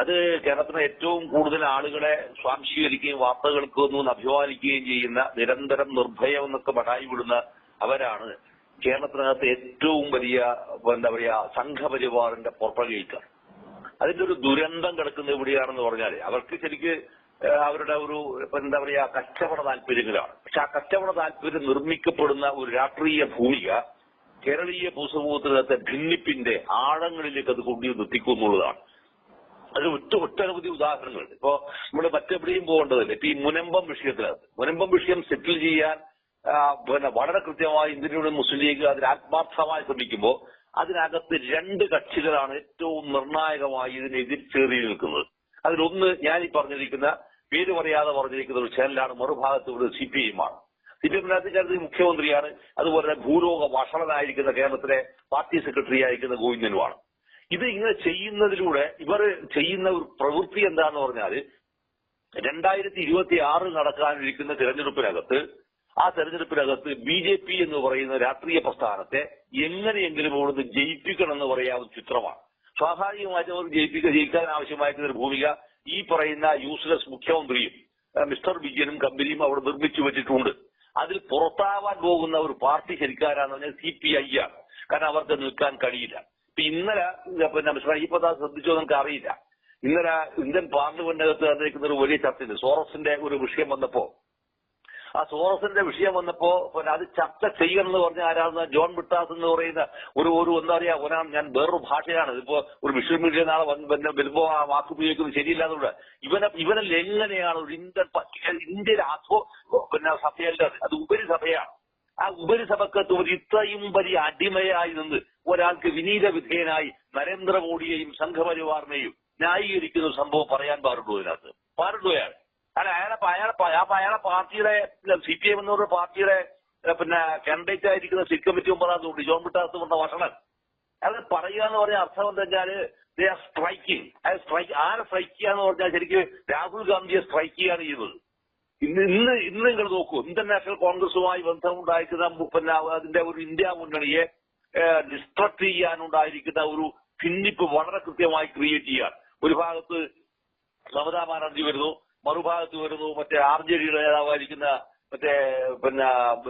അത് കേരളത്തിലെ ഏറ്റവും കൂടുതൽ ആളുകളെ സ്വാംശീകരിക്കുകയും വാർത്തകൾക്ക് ഒന്നും അഭിമാനിക്കുകയും ചെയ്യുന്ന നിരന്തരം നിർഭയം എന്നൊക്കെ പടായി വിടുന്ന അവരാണ് കേരളത്തിനകത്ത് ഏറ്റവും വലിയ എന്താ പറയാ സംഘപരിവാറിന്റെ പുറപ്പെടുകയിക്കാർ അതിന്റെ ഒരു ദുരന്തം കിടക്കുന്നത് എവിടെയാണെന്ന് പറഞ്ഞാൽ അവർക്ക് ശരിക്ക് അവരുടെ ഒരു എന്താ പറയാ കച്ചവട താല്പര്യങ്ങളാണ്. പക്ഷെ ആ കച്ചവട താല്പര്യം നിർമ്മിക്കപ്പെടുന്ന ഒരു രാഷ്ട്രീയ ഭൂമിക കേരളീയ ഭൂസമൂഹത്തിനകത്തെ ഭിന്നിപ്പിന്റെ ആഴങ്ങളിലേക്ക് അത് കൊണ്ടുവന്ന് എത്തിക്കും എന്നുള്ളതാണ്. അത് ഒറ്റ ഒട്ടനവധി ഉദാഹരണങ്ങളുണ്ട്. ഇപ്പോ നമ്മൾ മറ്റെവിടെയും പോകേണ്ടതല്ലേ? ഇപ്പൊ ഈ മുനമ്പം വിഷയത്തിനകത്ത്. മുനമ്പം വിഷയം സെറ്റിൽ ചെയ്യാൻ പിന്നെ വളരെ കൃത്യമായി ഇന്ത്യൻ യൂണിയൻ മുസ്ലിം ലീഗ് അതിന് ആത്മാർത്ഥമായി ശ്രമിക്കുമ്പോൾ അതിനകത്ത് രണ്ട് കക്ഷികളാണ് ഏറ്റവും നിർണായകമായി ഇതിനെ ചേറി നിൽക്കുന്നത്. അതിലൊന്ന് ഞാൻ ഈ പറഞ്ഞിരിക്കുന്ന പേര് പറയാതെ പറഞ്ഞിരിക്കുന്ന ഒരു ചാനലാണ് മറുഭാഗത്ത് ഒരു സി പി എം ആണ് സി പി എമ്മിനകത്ത് രാജ്യക്കാരത്തിൽ മുഖ്യമന്ത്രിയാണ് അതുപോലെ തന്നെ ഭൂലോക വഷളനായിരിക്കുന്ന കേരളത്തിലെ പാർട്ടി സെക്രട്ടറി ആയിരിക്കുന്ന ഗോവിന്ദനുമാണ്. ഇത് ഇങ്ങനെ ചെയ്യുന്നതിലൂടെ ഇവർ ചെയ്യുന്ന ഒരു പ്രവൃത്തി എന്താന്ന് പറഞ്ഞാൽ രണ്ടായിരത്തി ഇരുപത്തി ആറ് നടക്കാനിരിക്കുന്ന തെരഞ്ഞെടുപ്പിനകത്ത് ആ തെരഞ്ഞെടുപ്പിനകത്ത് ബി ജെ പി എന്ന് പറയുന്ന രാഷ്ട്രീയ പ്രസ്ഥാനത്തെ എങ്ങനെയെങ്കിലും അവിടുന്ന് ജയിപ്പിക്കണം എന്ന് പറയാവുന്ന ചിത്രമാണ്. സ്വാഭാവികമായിട്ടും അവർ ജയിപ്പിക്കുക ജയിക്കാൻ ആവശ്യമായിട്ടുള്ള ഭൂമിക ഈ പറയുന്ന യൂസ്ലെസ് മുഖ്യമന്ത്രിയും മിസ്റ്റർ വിജയനും കമ്പനിയും അവിടെ നിർമ്മിച്ചു വെച്ചിട്ടുണ്ട്. അതിൽ പുറത്താവാൻ പോകുന്ന ഒരു പാർട്ടി ശരിക്കാരാന്ന് പറഞ്ഞാൽ സി പി ഐ ആണ്. കാരണം അവർക്ക് നിൽക്കാൻ കഴിയില്ല. ഇന്നലെ പിന്നെ മിസ്റ്റർ അത് ശ്രദ്ധിച്ചോ നമുക്ക് അറിയില്ല ഇന്നലെ ഇന്ത്യൻ പാർലമെന്റിനകത്ത് നടന്നിരിക്കുന്ന ഒരു വലിയ ചർച്ചയുണ്ട്. സോറസിന്റെ ഒരു വിഷയം വന്നപ്പോ. ആ സോറസിന്റെ വിഷയം വന്നപ്പോ അത് ചർച്ച ചെയ്യണം എന്ന് പറഞ്ഞ ആരാണ്? ജോൺ ബിട്ടാസ് എന്ന് പറയുന്ന ഒരു ഒരു എന്താ പറയാ ഒരാൾ ഞാൻ വേറൊരു ഭാഷയാണ്. ഇതിപ്പോ ഒരു വിഷ്വൽ മീഡിയ നാളെ വരുമ്പോ ആ വാക്ക് ഉപയോഗിക്കുന്നത് ശരിയില്ലാത്തതുകൊണ്ട് ഇവനെ ഇവനിൽ എങ്ങനെയാണ് ഒരു ഇന്ത്യൻ ഇന്ത്യൻ അധോ പിന്നെ സഭയല്ല അത്. ഉപരി ഉപരിസഭയാണ്. ആ ഉപരിസഭക്കത്ത് ഒരു ഇത്രയും വലിയ അടിമയായി നിന്ന് ഒരാൾക്ക് വിനീത വിധേയനായി നരേന്ദ്രമോദിയെയും സംഘപരിവാറിനെയും ന്യായീകരിക്കുന്ന സംഭവം പറയാൻ പാടുള്ളൂ ഇതിനകത്ത്? പാടുള്ളൂ അയാൾ? അല്ല അയാളെ അയാളെ അയാളെ പാർട്ടിയുടെ സി പി എം പാർട്ടിയുടെ പിന്നെ കാൻഡിഡേറ്റ് ആയിരിക്കുന്ന സിറ്റ് കമ്മിറ്റി മെമ്പറാണ് ജോൺ ബിട്ടാസ് പറഞ്ഞ വഷണൻ അത് പറയുക എന്ന് പറഞ്ഞ അർത്ഥം എന്താ വെച്ചാൽ സ്ട്രൈക്കിംഗ് സ്ട്രൈക്ക് ആരെ സ്ട്രൈക്ക് ചെയ്യാന്ന് പറഞ്ഞാൽ ശരിക്കും രാഹുൽ ഗാന്ധിയെ സ്ട്രൈക്ക് ചെയ്യാണ് ചെയ്യുന്നത്. ഇന്ന് ഇന്ന് ഇന്ന് നിങ്ങൾ നോക്കൂ. ഇന്ത്യൻ നാഷണൽ കോൺഗ്രസുമായി ബന്ധമുണ്ടായിരിക്കുന്ന മുപ്പന്ന പിന്നെ അതിന്റെ ഒരു ഇന്ത്യ മുന്നണിയെ ഡിസ്ട്രക്ട് ചെയ്യാനുണ്ടായിരിക്കുന്ന ഒരു ഭിന്നിപ്പ് വളരെ കൃത്യമായി ക്രിയേറ്റ് ചെയ്യാൻ ഒരു ഭാഗത്ത് മമതാ ബാനർജി വരുന്നു മറുഭാഗത്ത് വരുന്നു മറ്റേ ആർ ജെ ഡിയുടെ നേതാവായിരിക്കുന്ന മറ്റേ പിന്നെ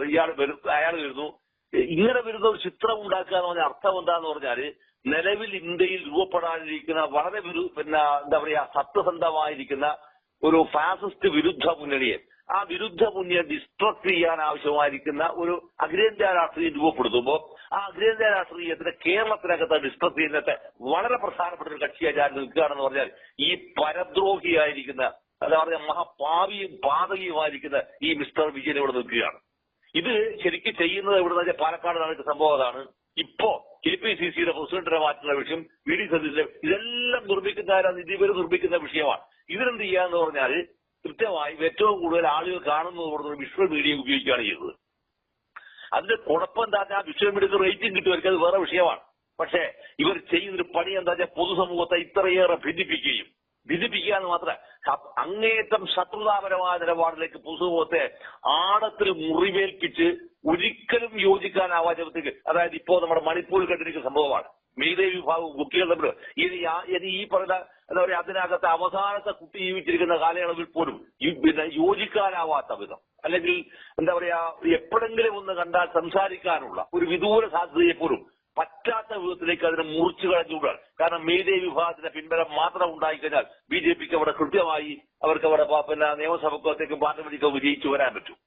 ഇയാൾ അയാൾ വരുന്നു. ഇങ്ങനെ വരുന്ന ഒരു ചിത്രം ഉണ്ടാക്കുക എന്ന് പറഞ്ഞ അർത്ഥം എന്താന്ന് പറഞ്ഞാൽ നിലവിൽ ഇന്ത്യയിൽ രൂപപ്പെടാനിരിക്കുന്ന വളരെ പിന്നെ എന്താ പറയാ സത്യസന്ധമായിരിക്കുന്ന ഒരു ഫാസിസ്റ്റ് വിരുദ്ധ മുന്നണിയെ. ആ വിരുദ്ധ മുന്നണിയെ ഡിസ്ട്രക്ട് ചെയ്യാൻ ആവശ്യമായിരിക്കുന്ന ഒരു അഖിലേന്ത്യാ രാഷ്ട്രീയം രൂപപ്പെടുത്തുമ്പോൾ ആ അഖിലേന്ത്യാ രാഷ്ട്രീയത്തിന്റെ കേരളത്തിനകത്ത് ഡിസ്ട്രക്ട് ചെയ്യുന്നത് വളരെ പ്രധാനപ്പെട്ട ഒരു കക്ഷിയായി ഞാൻ നിൽക്കുകയാണെന്ന് പറഞ്ഞാൽ ഈ പരദ്രോഹിയായിരിക്കുന്ന അതാ പറയാ മഹാപാവിയും പാതകിയുമായിരിക്കുന്ന ഈ മിസ്റ്റർ വിജയൻ ഇവിടെ നിൽക്കുകയാണ്. ഇത് ശരിക്കും ചെയ്യുന്നത് ഇവിടെ പാലക്കാട് നടക്കുന്ന സംഭവം അതാണ്. ഇപ്പോ കെ പി സി സിയുടെ പ്രസിഡന്റിനെ മാറ്റുന്ന വിഷയം വി ഡി സതീശൻ ഇതെല്ലാം നിർമ്മിക്കുന്ന ഇതുവരെ നിർമ്മിക്കുന്ന വിഷയമാണ്. ഇതിനെന്ത് ചെയ്യാന്ന് പറഞ്ഞാൽ കൃത്യമായി ഏറ്റവും കൂടുതൽ ആളുകൾ കാണുന്നത് പറഞ്ഞ വിഷ്വൽ മീഡിയ ഉപയോഗിക്കുകയാണ് ചെയ്തത് അതിന്റെ കുഴപ്പം എന്താ ആ വിഷ്വൽ മീഡിയക്ക് റേറ്റിംഗ് കിട്ടുമായിരിക്കും അത് വേറെ വിഷയമാണ്. പക്ഷേ ഇവർ ചെയ്യുന്നൊരു പണി എന്താ വെച്ചാൽ പൊതുസമൂഹത്തെ ഇത്രയേറെ ഭിന്നിപ്പിക്കുകയും ഭിന്നിപ്പിക്കുക എന്ന് മാത്രമല്ല അങ്ങേയറ്റം ശത്രുതാപരമായ നിലപാടിലേക്ക് പൊതുസമൂഹത്തെ ആഴത്തിൽ മുറിവേൽപ്പിച്ച് ഒരിക്കലും യോജിക്കാനാവാത്ത വിധത്തിൽ അതായത് ഇപ്പോ നമ്മുടെ മണിപ്പൂരിൽ കണ്ടിരിക്കുന്ന സംഭവമാണ്. മീതേ വിഭാഗവും കുട്ടികൾ തമ്മിൽ ഇനി ഇനി ഈ പറഞ്ഞ എന്താ പറയാ അതിനകത്ത് അവസാനത്തെ കുട്ടി ജീവിച്ചിരിക്കുന്ന കാലയളവിൽ പോലും പിന്നെ യോജിക്കാനാവാത്ത വിധം. അല്ലെങ്കിൽ എന്താ പറയാ എപ്പോഴെങ്കിലും ഒന്ന് കണ്ടാൽ സംസാരിക്കാനുള്ള ഒരു വിദൂര സാധ്യതയെ പോലും പറ്റാത്ത വിധത്തിലേക്ക് അതിനെ മുറിച്ചു കളഞ്ഞുകൂടാണ് കാരണം മേധേ വിഭാഗത്തിന്റെ പിൻബലം മാത്രം ഉണ്ടായിക്കഴിഞ്ഞാൽ ബി ജെ പിക്ക് അവിടെ കൃത്യമായി അവർക്ക് അവിടെ പിന്നെ നിയമസഭക്കത്തേക്കും പാർലമെന്റിലേക്കും വിജയിച്ചു വരാൻ പറ്റും.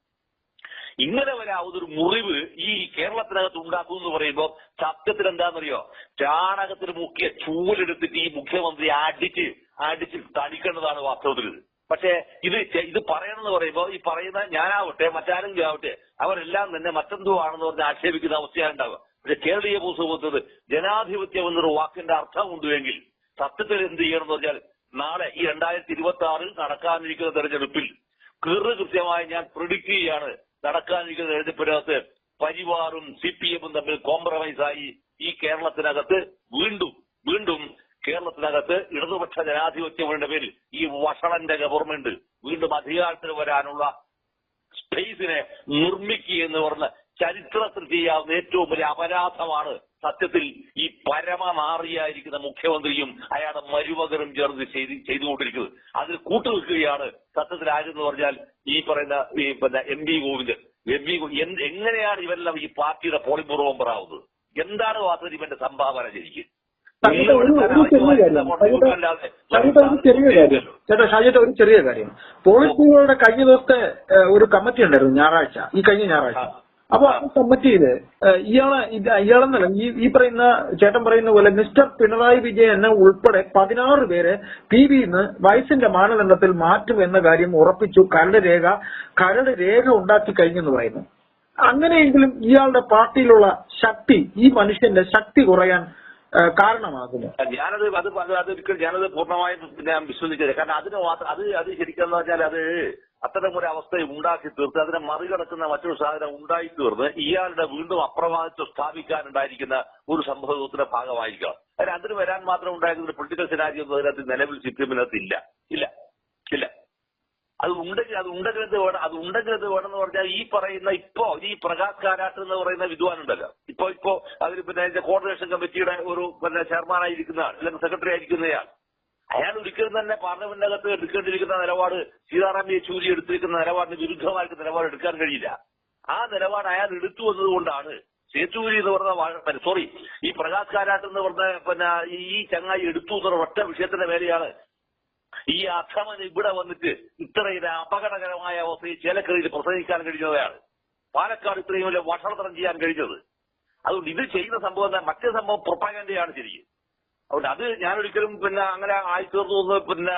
ഇങ്ങനെ വരാവുന്ന ഒരു മുറിവ് ഈ കേരളത്തിനകത്ത് ഉണ്ടാക്കും എന്ന് പറയുമ്പോൾ സത്യത്തിൽ എന്താണെന്നറിയോ? ചാണകത്തിൽ മുഖ്യ ചൂലെടുത്തിട്ട് ഈ മുഖ്യമന്ത്രി അടിച്ച് അടിച്ച് തടിക്കേണ്ടതാണ് വാസ്തവത്തിൽ ഇത്. പക്ഷേ ഇത് ഇത് പറയണമെന്ന് പറയുമ്പോൾ ഈ പറയുന്ന ഞാനാവട്ടെ മറ്റാരെങ്കിലും ആവട്ടെ അവരെല്ലാം തന്നെ മറ്റെന്തോ ആണെന്ന് പറഞ്ഞ് ആക്ഷേപിക്കുന്ന അവസ്ഥയാണ് ഉണ്ടാവുക. പക്ഷെ കേരളീയ പൊതുസമൂഹത്തിൽ ജനാധിപത്യം എന്നൊരു വാക്കിന്റെ അർത്ഥമുണ്ടെങ്കിൽ സത്യത്തിൽ എന്ത് ചെയ്യണം എന്ന് പറഞ്ഞാൽ നാളെ ഈ രണ്ടായിരത്തി ഇരുപത്തി ആറിൽ നടക്കാനിരിക്കുന്ന തെരഞ്ഞെടുപ്പിൽ കീറ് കൃത്യമായി ഞാൻ പ്രിഡിക്ട് ചെയ്യാണ് നടക്കാനിരിക്കുന്ന തെരഞ്ഞെടുപ്പിനകത്ത് പരിവാറും സി പി എമ്മും തമ്മിൽ കോംപ്രമൈസായി ഈ കേരളത്തിനകത്ത് വീണ്ടും വീണ്ടും കേരളത്തിനകത്ത് ഇടതുപക്ഷ ജനാധിപത്യങ്ങളുടെ പേരിൽ ഈ വഷളന്റെ ഗവൺമെന്റ് വീണ്ടും അധികാരത്തിൽ വരാനുള്ള സ്പേസിനെ നിർമ്മിക്കുക എന്ന് പറഞ്ഞ ചരിത്രത്തിൽ ചെയ്യാവുന്ന ഏറ്റവും വലിയ അപരാധമാണ് സത്യത്തിൽ ഈ പരമനാറിയായിരിക്കുന്ന മുഖ്യമന്ത്രിയും അയാളുടെ മരുമകനും ചേർന്ന് ചെയ്ത് ചെയ്തുകൊണ്ടിരിക്കുന്നത്. അതിൽ കൂട്ടുനിൽക്കുകയാണ് സത്യത്തിൽ ആരെന്ന് പറഞ്ഞാൽ ഈ പറയുന്ന ഈ പിന്നെ M V Govindan. M V Govind എങ്ങനെയാണ് ഇവരെല്ലാം ഈ പാർട്ടിയുടെ പോളിംഗ് ബ്യൂറോ മെമ്പർ ആവുന്നത് എന്താണ് വാസ്തവത്തിൽ ഇവന്റെ സംഭാവന ശരിക്കും? ചേട്ടാ ഷാജിയേട്ട ഒരു ചെറിയ കാര്യം. പോളിറ്റ് ബ്യൂറോയുടെ കഴിഞ്ഞ ദിവസത്തെ ഒരു കമ്മിറ്റി ഉണ്ടായിരുന്നു ഞായറാഴ്ച. ഈ കഴിഞ്ഞ ഞായറാഴ്ച. അപ്പൊ സബ്മിറ്റ് ഇയാളെ ഇയാളെന്നല്ല ഈ ഈ പറയുന്ന ചേട്ടൻ പറയുന്ന പോലെ മിസ്റ്റർ പിണറായി വിജയൻ ഉൾപ്പെടെ പതിനാറ് പേരെ പി ബിന്ന് വയസ്സിന്റെ മാനദണ്ഡത്തിൽ മാറ്റും എന്ന കാര്യം ഉറപ്പിച്ചു കരട് രേഖ കരട് രേഖ ഉണ്ടാക്കി കഴിഞ്ഞെന്ന് പറയുന്നു. അങ്ങനെയെങ്കിലും ഇയാളുടെ പാർട്ടിയിലുള്ള ശക്തി ഈ മനുഷ്യന്റെ ശക്തി കുറയാൻ കാരണമാകുന്നു. ഞാനത് അത് അത് അതൊരിക്കലും ഞാനത് പൂർണമായും ഞാൻ വിശ്വസിച്ചത് കാരണം അതിന് മാത്രം അത് അത് ശരിക്കും പറഞ്ഞാൽ അത് അത്തരം ഒരു അവസ്ഥ ഉണ്ടാക്കി തീർത്ത് അതിനെ മറികടക്കുന്ന മറ്റൊരു സാധനം ഉണ്ടായി തീർന്ന് ഇയാളുടെ വീണ്ടും അപ്രമാദിത്വം സ്ഥാപിക്കാനുണ്ടായിരിക്കുന്ന ഒരു സംഭവത്തിന്റെ ഭാഗമായിരിക്കണം. അതിന് അതിന് വരാൻ മാത്രം ഉണ്ടായിരുന്ന പൊളിറ്റിക്കൽ സിനാരി ഒന്നും അതിനകത്ത് നിലവിൽ സിക്കിമിനകത്ത് ഇല്ല. ഇല്ല. ഇല്ല അത് ഉണ്ടെങ്കിൽ അത് ഉണ്ടെങ്കിൽ എന്ത് വേണം? അത് ഉണ്ടെങ്കിൽ എന്ത് വേണം എന്ന് പറഞ്ഞാൽ ഈ പറയുന്ന ഇപ്പോ ഈ പ്രകാശ് കാരാട്ട് എന്ന് പറയുന്ന വിദ്വാൻ ഉണ്ടല്ലോ. ഇപ്പോ ഇപ്പോ അതിന് പിന്നെ കോർഡിനേഷൻ കമ്മിറ്റിയുടെ ഒരു പിന്നെ ചെയർമാനായിരിക്കുന്ന ആൾ അല്ലെങ്കിൽ സെക്രട്ടറി ആയിരിക്കുന്നയാൾ അയാൾ ഒരിക്കലും തന്നെ പാർലമെന്റിനകത്ത് എടുക്കേണ്ടിയിരിക്കുന്ന നിലപാട് സീതാറാം യെച്ചൂരി എടുത്തിരിക്കുന്ന നിലപാടിന് വിരുദ്ധമായിട്ട് നിലപാട് എടുക്കാൻ കഴിയില്ല. ആ നിലപാട് അയാൾ എടുത്തു വന്നതുകൊണ്ടാണ് യേച്ചൂരി എന്ന് പറഞ്ഞ സോറി ഈ പ്രകാശ് കാരാട്ട് എന്ന് പറഞ്ഞ പിന്നെ ഈ ചങ്ങായി എടുത്തു എന്നുള്ള ഒറ്റ വിഷയത്തിന്റെ മേലെയാണ് ഈ അക്രമൻ ഇവിടെ വന്നിട്ട് ഇത്രയും അപകടകരമായ അവസ്ഥയിൽ ചേലക്കരയിൽ പ്രസംഗിക്കാൻ കഴിഞ്ഞതാണ്. പാലക്കാട് ഇത്രയും വലിയ വഷളത്തരം ചെയ്യാൻ കഴിഞ്ഞത്. അതുകൊണ്ട് ഇത് ചെയ്യുന്ന സംഭവം? മറ്റേ സംഭവം പ്രൊപ്പാഗൻഡയാണ് ശരിക്കും. അതുകൊണ്ട് അത് ഞാനൊരിക്കലും പിന്നെ അങ്ങനെ ആയിത്തീർന്നു എന്ന് പിന്നെ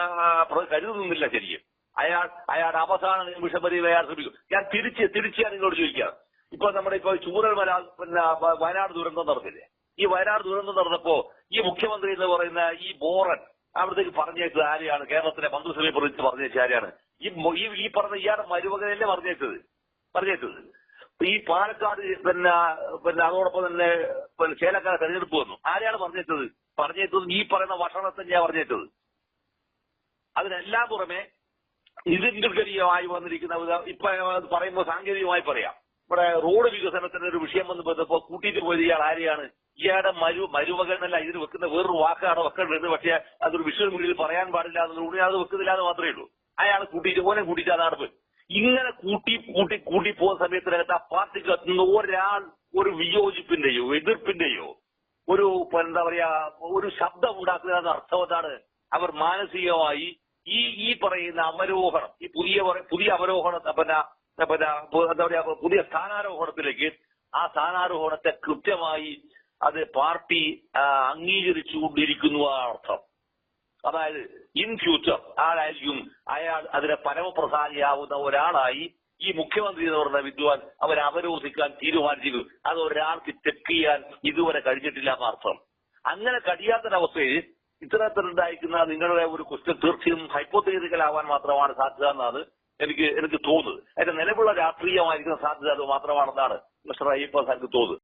കരുതുന്നില്ല ശരിക്കും. അയാൾ അയാളുടെ അവസാന നിമിഷം വരെ അയാൾ ശ്രമിക്കും ഞാൻ തിരിച്ച് തിരിച്ച് ഞാൻ നിങ്ങളോട് ചോദിക്കാം. ഇപ്പൊ നമ്മുടെ ഇപ്പൊ ചൂരൽ വരാ പിന്നെ വയനാട് ദുരന്തം നടന്നില്ലേ? ഈ വയനാട് ദുരന്തം നടന്നപ്പോ ഈ മുഖ്യമന്ത്രി എന്ന് പറയുന്ന ഈ ബോറൻ അവിടത്തേക്ക് പറഞ്ഞേച്ചത് ആരെയാണ്? കേരളത്തിലെ മന്ത്രിസഭയെ കുറിച്ച് പറഞ്ഞേച്ച ആരെയാണ്? ഈ ഈ പറഞ്ഞ ഇയാളുടെ മരുമകനല്ലേ പറഞ്ഞേച്ചത്? പറഞ്ഞേച്ചത്. ഈ പാലക്കാട് പിന്നെ പിന്നെ അതോടൊപ്പം തന്നെ പിന്നെ ചേലക്കാട് തെരഞ്ഞെടുപ്പ് വന്നു. ആരെയാണ് പറഞ്ഞേച്ചത്? പറഞ്ഞേച്ചത് ഈ പറയുന്ന ഭക്ഷണം ഞാൻ പറഞ്ഞേറ്റത് അതിനെല്ലാം പുറമെ നിതിൻഗഡ്കരിയുമായി വന്നിരിക്കുന്ന ഇപ്പൊ പറയുമ്പോൾ സാങ്കേതികമായി പറയാം. ഇവിടെ റോഡ് വികസനത്തിന്റെ ഒരു വിഷയം വന്ന് പോയപ്പോ കൂട്ടിയിട്ട് പോയത് ഇയാൾ ആരെയാണ്? ഇയാളുടെ മരു മരുമകനല്ല ഇതിന് വെക്കുന്ന വേറൊരു വാക്കാണ് വെക്കേണ്ടത്. പക്ഷേ അതൊരു വിഷയം മുന്നിൽ പറയാൻ പാടില്ല എന്നുള്ളത് അത് വെക്കുന്നില്ല എന്ന് മാത്രമേ ഉള്ളൂ. അയാൾ കൂട്ടിയിട്ട് ഓനെ കൂട്ടിയിട്ട് അതാണ് നടപ്പ്. ഇങ്ങനെ കൂട്ടി കൂട്ടി കൂട്ടി പോകുന്ന സമയത്തിനകത്ത് ആ പാർട്ടിക്ക് ഒരാൾ ഒരു വിയോജിപ്പിന്റെയോ എതിർപ്പിന്റെയോ ഒരു എന്താ പറയാ ഒരു ശബ്ദം ഉണ്ടാക്കുക എന്ന അർത്ഥം എന്താണ്? അവർ മാനസികമായി ഈ ഈ പറയുന്ന അവരോഹണം ഈ പുതിയ പുതിയ അവരോഹണ പിന്നെ എന്താ പറയാ പുതിയ സ്ഥാനാരോഹണത്തിലേക്ക് ആ സ്ഥാനാരോഹണത്തെ കൃത്യമായി അത് പാർട്ടി അംഗീകരിച്ചു അംഗീകരിച്ചുകൊണ്ടിരിക്കുന്നു ആ അർത്ഥം. അതായത് ഇൻ ഫ്യൂച്ചർ ആളായിരിക്കും അയാൾ അതിനെ പരമപ്രധാനിയാവുന്ന ഒരാളായി ഈ മുഖ്യമന്ത്രി എന്ന് പറഞ്ഞ വിദ്വാൻ അവരെ അവരോധിക്കാൻ തീരുമാനിച്ചിരുന്നു. അത് ഒരാൾക്ക് ചെക്ക് ചെയ്യാൻ ഇതുവരെ കഴിഞ്ഞിട്ടില്ല എന്നർത്ഥം അങ്ങനെ കഴിയാത്തൊരവസ്ഥയിൽ ഇത്തരത്തിലുണ്ടായിരിക്കുന്ന നിങ്ങളുടെ ഒരു ക്വസ്റ്റ്യൻ തീർച്ചയായും ഹൈപ്പോത്തേറ്റിക്കൽ ആവാൻ മാത്രമാണ് സാധ്യത എന്നാണ് എനിക്ക് എനിക്ക് തോന്നുന്നത്. അതിന്റെ നിലവിലുള്ള രാഷ്ട്രീയമായിരിക്കുന്ന സാധ്യത അത് മാത്രമാണെന്നാണ് മിസ്റ്റർ അയ്യപ്പ സാർക്ക് തോന്നുന്നത്.